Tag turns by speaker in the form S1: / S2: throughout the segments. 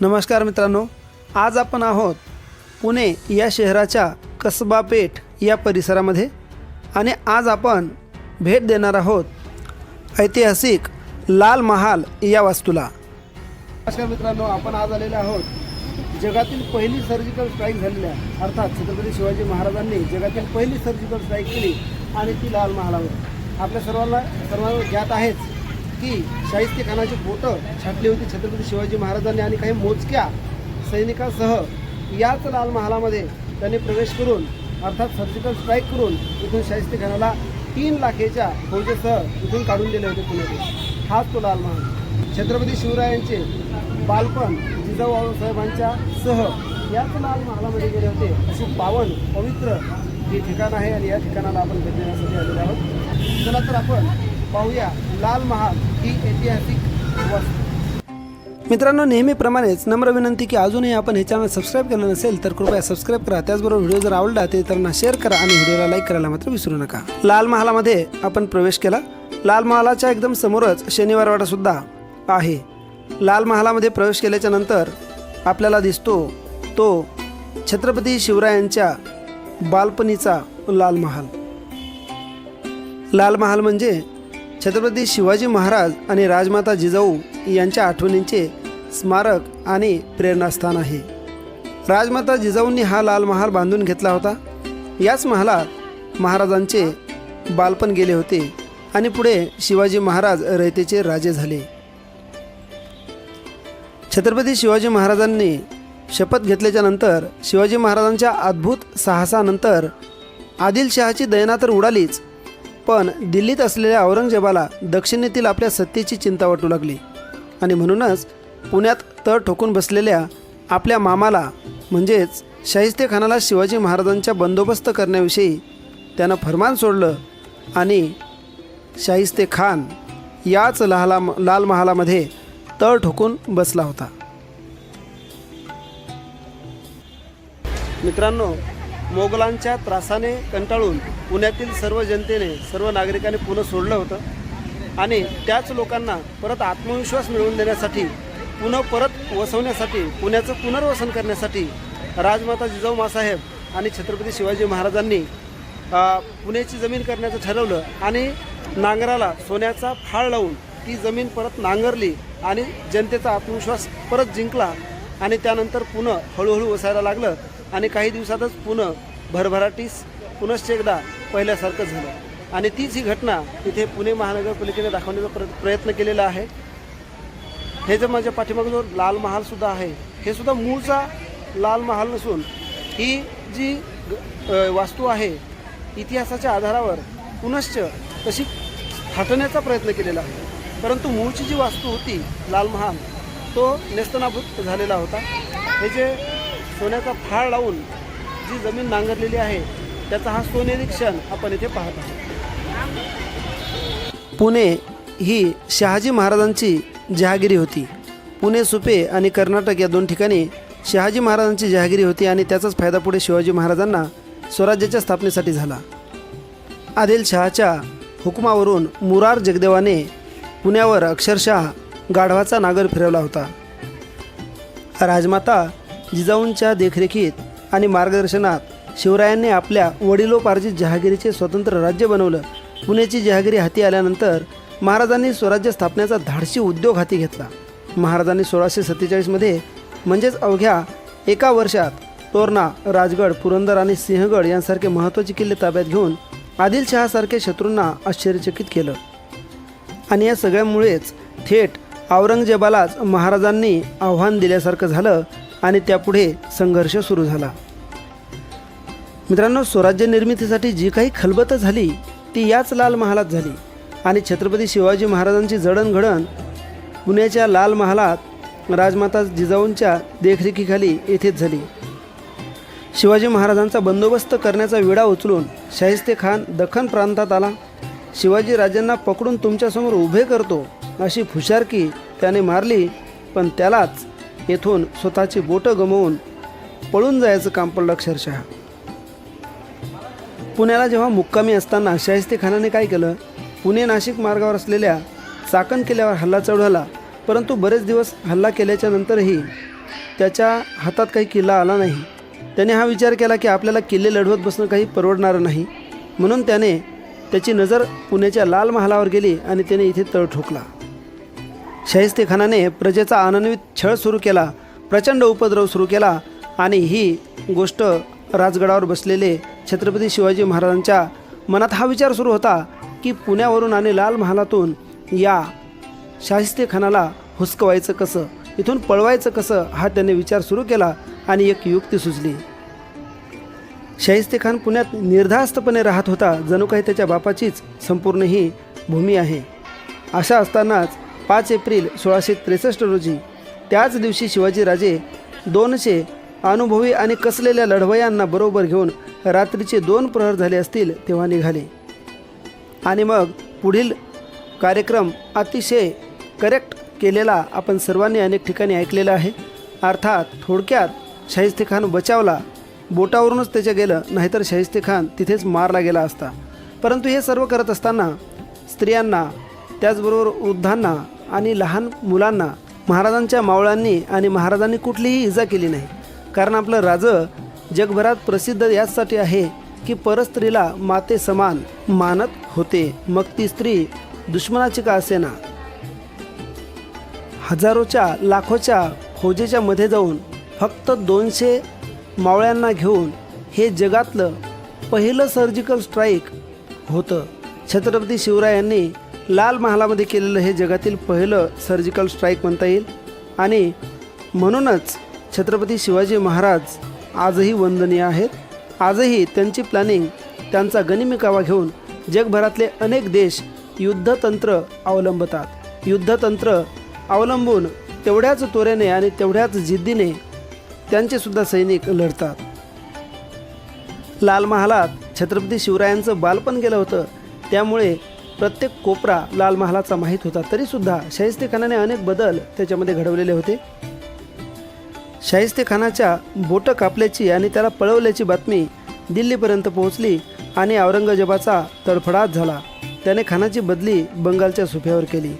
S1: नमस्कार मित्रांनो आज आपण आहोत पुणे या शहराच्या कसबा पेठ या परिसरामध्ये आणि आज आपण भेट देणार आहोत ऐतिहासिक लाल महाल या वास्तूला. नमस्कार मित्रांनो आपण आज आलेले आहोत जगातील पहिली सर्जिकल स्ट्राईक झालेल्या अर्थात छत्रपती शिवाजी महाराजांनी जगातील पहिली सर्जिकल स्ट्राईक केली आणि ती लाल महालावर. आपल्या सर्वांना सर्वांना ज्ञात आहेच की शाहिस्ते खानाची बोटं छाटली होती छत्रपती शिवाजी महाराजांनी आणि काही मोजक्या सैनिकांसह याच लाल महालामध्ये त्यांनी प्रवेश करून अर्थात सर्जिकल स्ट्राईक करून इथून शाहिस्ते खानाला तीन लाखेच्या फौजेसह इथून काढून दिले होते पुण्यात हाच तो लाल महाल. छत्रपती शिवरायांचे बालपण जिजाऊ साहेबांच्या सह याच लाल महालामध्ये गेले होते अशी पावन पवित्र हे ठिकाण आहे आणि या ठिकाणाला आपण भेट देण्यासाठी आलेलो आहोत. चला तर आपण पाहूया. लाल महाल ही ऐतिहासिक वस्तू. मित्रांनो नेहमीप्रमाणेच नम्र विनंती की अजूनही आपण हे चॅनल सबस्क्राईब केलं नसेल तर कृपया सबस्क्राईब करा. त्याचबरोबर व्हिडिओ जर आवडला ते इतरांना शेअर करा आणि व्हिडिओला लाईक करायला मात्र विसरू नका. लाल महालामध्ये आपण प्रवेश केला. लाल महालाच्या एकदम समोरच शनिवारवाडासुद्धा आहे. लाल महालामध्ये प्रवेश केल्याच्यानंतर आपल्याला दिसतो तो छत्रपती शिवरायांच्या बालपणीचा लाल महाल. लाल महाल म्हणजे छत्रपती शिवाजी महाराज आणि राजमाता जिजाऊ यांच्या आठवणींचे स्मारक आणि प्रेरणास्थान आहे. राजमाता जिजाऊंनी हा लाल महाल बांधून घेतला होता. याच महालात महाराजांचे बालपण गेले होते आणि पुढे शिवाजी महाराज रयतेचे राजे झाले. छत्रपती शिवाजी महाराजांनी शपथ घेतल्याच्या नंतर शिवाजी महाराजांच्या अद्भुत साहसानंतर आदिलशहाची दयना तर उडालीच पण दिल्लीत असलेल्या औरंगजेबाला दक्षिणेतील आपल्या सत्तेची चिंता वाटू लागली. आणि म्हणूनच पुण्यात तळ ठोकून बसलेल्या आपल्या मामाला म्हणजेच शाहिस्तेखानाला शिवाजी महाराजांच्या बंदोबस्त करण्याविषयी त्यानं फरमान सोडलं आणि शाहिस्ते खान याच लहाला लाल महालामध्ये तळ ठोकून बसला होता. मित्रांनो मोगलांच्या त्रासाने कंटाळून पुण्यातील सर्व जनतेने सर्व नागरिकांनी पुणे सोडलं होतं. आणि त्याच लोकांना परत आत्मविश्वास मिळवून देण्यासाठी पुन्हा परत वसवण्यासाठी पुण्याचं पुनर्वसन करण्यासाठी राजमाता जिजाऊ मासाहेब आणि छत्रपती शिवाजी महाराजांनी पुण्याची जमीन करण्याचं ठरवलं आणि नांगराला सोन्याचा फाळ लावून ती जमीन परत नांगरली आणि जनतेचा आत्मविश्वास परत जिंकला आणि त्यानंतर पुन्हा हळूहळू वसायला लागलं. आणि काही दिवसातच पुन्हा भरभराटीस पुनश्च एकदा पहिल्यासारखं झालं. आणि तीच ही घटना इथे पुणे महानगरपालिकेने दाखवण्याचा प्र प्रयत्न केलेला आहे. हे जे माझ्या पाठीमागं जो लाल महालसुद्धा आहे हे सुद्धा मूळचा लाल महाल नसून ही जी ग- वास्तू आहे इतिहासाच्या आधारावर पुनश्च तशी हटवण्याचा प्रयत्न केलेला आहे. परंतु मूळची जी वास्तू होती लाल महाल तो नेस्तनाभूत झालेला होता. हे जे सोन्याचा फाळ लावून जी जमीन नांगरलेली आहे त्याचा हा सोनेरी क्षण आपण इथे पाहत आहोत. पुणे ही शहाजी महाराजांची जहागिरी होती. पुणे सुपे आणि कर्नाटक या दोन ठिकाणी शहाजी महाराजांची जहागिरी होती आणि त्याचाच फायदा पुढे शिवाजी महाराजांना स्वराज्याच्या स्थापनेसाठी झाला. आदिलशहाच्या हुकुमावरून मुरार जगदेवाने पुण्यावर अक्षरशः गाढवाचा नागर फिरवला होता. राजमाता जिजाऊंच्या देखरेखीत आणि मार्गदर्शनात शिवरायांनी आपल्या वडिलोपार्जित जहागिरीचे स्वतंत्र राज्य बनवलं. पुण्याची जहागिरी हाती आल्यानंतर महाराजांनी स्वराज्य स्थापनेचा धाडसी उद्योग हाती घेतला. महाराजांनी सोळाशे सत्तेचाळीसमध्ये म्हणजेच अवघ्या एका वर्षात तोरणा राजगड पुरंदर आणि सिंहगड यांसारखे महत्त्वाचे किल्ले ताब्यात घेऊन आदिलशहासारखे शत्रूंना आश्चर्यचकित केलं. आणि या सगळ्यामुळेच थेट औरंगजेबालाच महाराजांनी आव्हान दिल्यासारखं झालं आणि त्यापुढे संघर्ष सुरू झाला. मित्रांनो स्वराज्य निर्मितीसाठी जी काही खलबतं झाली ती याच लाल महालात झाली. आणि छत्रपती शिवाजी महाराजांची जडणघडण पुण्याच्या लाल महालात राजमाता जिजाऊंच्या देखरेखीखाली येथेच झाली. शिवाजी महाराजांचा बंदोबस्त करण्याचा विडा उचलून शाहिस्ते खान दख्खन प्रांतात आला. शिवाजी राजांना पकडून तुमच्यासमोर उभे करतो अशी फुशारकी त्याने मारली पण त्यालाच येथून स्वतःची बोटं गमवून पळून जायचं काम पडलं अक्षरशः. पुण्याला जेव्हा मुक्कामी असताना शाहिस्ते खानाने काय केलं? पुणे नाशिक मार्गावर असलेल्या चाकण किल्ल्यावर हल्ला चढवला परंतु बरेच दिवस हल्ला केल्याच्या नंतरही त्याच्या हातात काही किल्ला आला नाही. त्याने हा विचार केला की आपल्याला किल्ले लढवत बसणं काही परवडणारं नाही. म्हणून त्याने त्याची नजर पुण्याच्या लाल महालावर गेली आणि त्याने इथे तळ ठोकला. शाहिस्तेखानाने प्रजेचा आनन्वित छळ सुरू केला प्रचंड उपद्रव सुरू केला आणि ही गोष्ट राजगडावर बसलेले छत्रपती शिवाजी महाराजांच्या मनात हा विचार सुरू होता की पुण्यावरून आणि लाल महालातून या शाहिस्ते खानाला हुसकवायचं कसं इथून पळवायचं कसं हा त्याने विचार सुरू केला आणि एक युक्ती सुचली. शाहिस्ते खान पुण्यात निर्धास्तपणे राहत होता जणू काही त्याच्या बापाचीच संपूर्ण ही भूमी आहे. अशा असतानाच पाच एप्रिल सोळाशे त्रेसष्ट रोजी. त्याच दिवशी शिवाजीराजे दोनशे अनुभवी आणि कसलेल्या लढवयांना बरोबर घेऊन रात्रीचे दोन प्रहर झाले असतील तेव्हा निघाले. आणि मग पुढील कार्यक्रम अतिशय करेक्ट केलेला आपण सर्वांनी अनेक ठिकाणी ऐकलेला आहे. अर्थात थोडक्यात शाहिस्ते खान बचावला बोटावरूनच त्याच्या गेलं नाहीतर शाहिस्ते खान तिथेच मारला गेला असता. परंतु हे सर्व करत असताना स्त्रियांना त्याचबरोबर वृद्धांना आणि लहान मुलांना महाराजांच्या मावळांनी आणि महाराजांनी कुठलीही इजा केली नाही. कारण आपलं राजं जगभरात प्रसिद्ध याचसाठी आहे की परस्त्रीला माते समान मानत होते. मग ती स्त्री दुश्मनाची का असेना? हजारोच्या लाखोच्या फौजेच्या मध्ये जाऊन फक्त दोनशे मावळ्यांना घेऊन हे जगातलं पहिलं सर्जिकल स्ट्राईक होतं. छत्रपती शिवरायांनी लाल महालामध्ये केलेलं हे जगातील पहिलं सर्जिकल स्ट्राईक म्हणता येईल. आणि म्हणूनच छत्रपती शिवाजी महाराज आजही वंदनीय आहेत. आजही त्यांची प्लॅनिंग त्यांचा गनिमिकावा घेऊन जगभरातले अनेक देश युद्धतंत्र अवलंबतात. युद्धतंत्र अवलंबून तेवढ्याच त्वरेने आणि तेवढ्याच जिद्दीने त्यांचेसुद्धा सैनिक लढतात. लाल महालात छत्रपती शिवरायांचं बालपण गेलं होतं. त्यामुळे प्रत्येक कोपरा लाल महालाचा माहीत होता. तरीसुद्धा शाहिस्ते खानाने अनेक बदल त्याच्यामध्ये घडवलेले होते. शाहिस्ते खानाच्या बोटं कापल्याची आणि त्याला पळवल्याची बातमी दिल्लीपर्यंत पोहोचली आणि औरंगजेबाचा तडफडाट झाला. त्याने खानाची बदली बंगालच्या सुफ्यावर केली.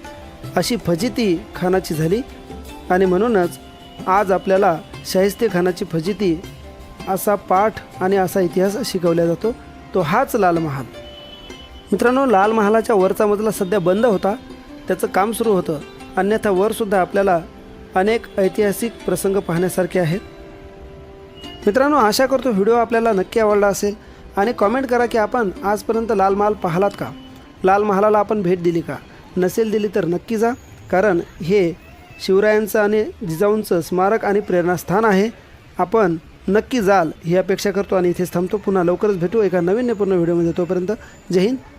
S1: अशी फजिती खानाची झाली आणि म्हणूनच आज आपल्याला शाहिस्ते खानाची फजिती असा पाठ आणि असा इतिहास शिकवला जातो. तो हाच लाल महाल. मित्रांनो लाल महालाच्या वरचा मजला सध्या बंद होता. त्याचं काम सुरू होतं. अन्यथा वरसुद्धा आपल्याला अनेक ऐतिहासिक प्रसंग पाहण्यासारखे आहेत. मित्रांनो आशा करतो व्हिडिओ आपल्याला नक्की आवडला असेल. आणि कॉमेंट करा की आपण आजपर्यंत लाल महाल पाहिलात का? लाल महालाला आपण भेट दिली का? नसेल दिली तर नक्की जा. कारण हे शिवरायांचं आणि जिजाऊंचं स्मारक आणि प्रेरणास्थान आहे. आपण नक्की जाल ही अपेक्षा करतो आणि इथेच थांबतो. पुन्हा लवकरच भेटू एका नवीन पूर्ण व्हिडिओमध्ये. तोपर्यंत जय हिंद.